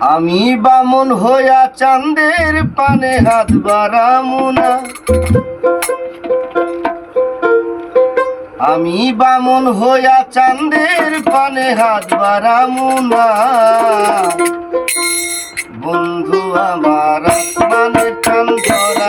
আমি বামন হইয়া চান্দের পানে হাত বাড়ামু না। আমি বামন হইয়া চান্দের পানে হাত বাড়ামু না। বন্ধু, আমার আসমানের চান্দর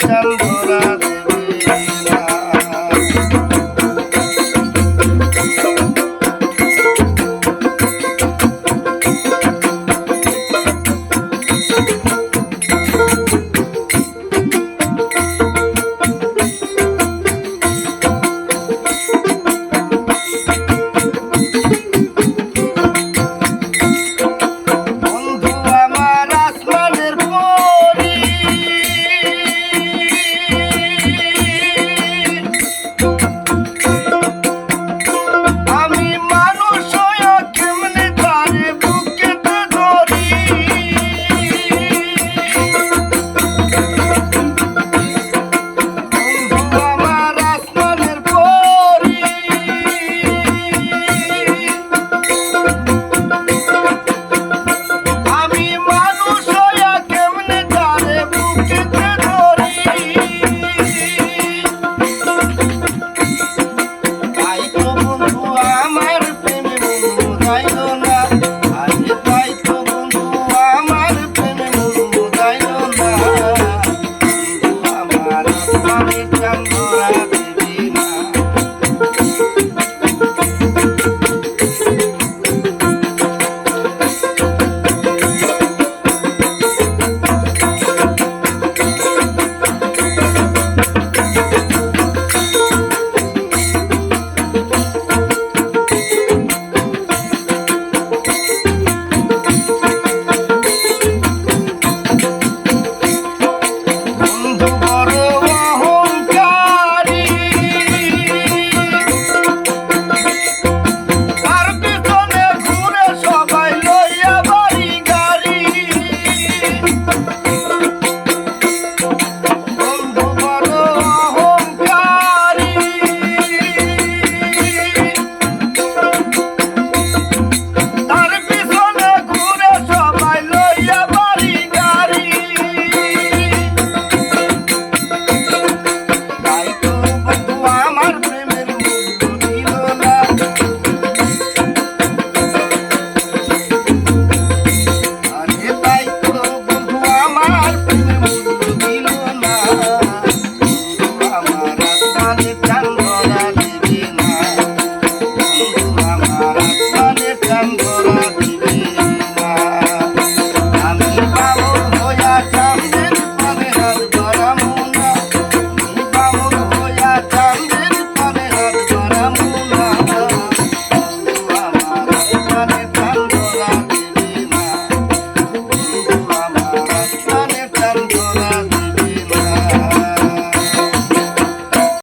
chal dhora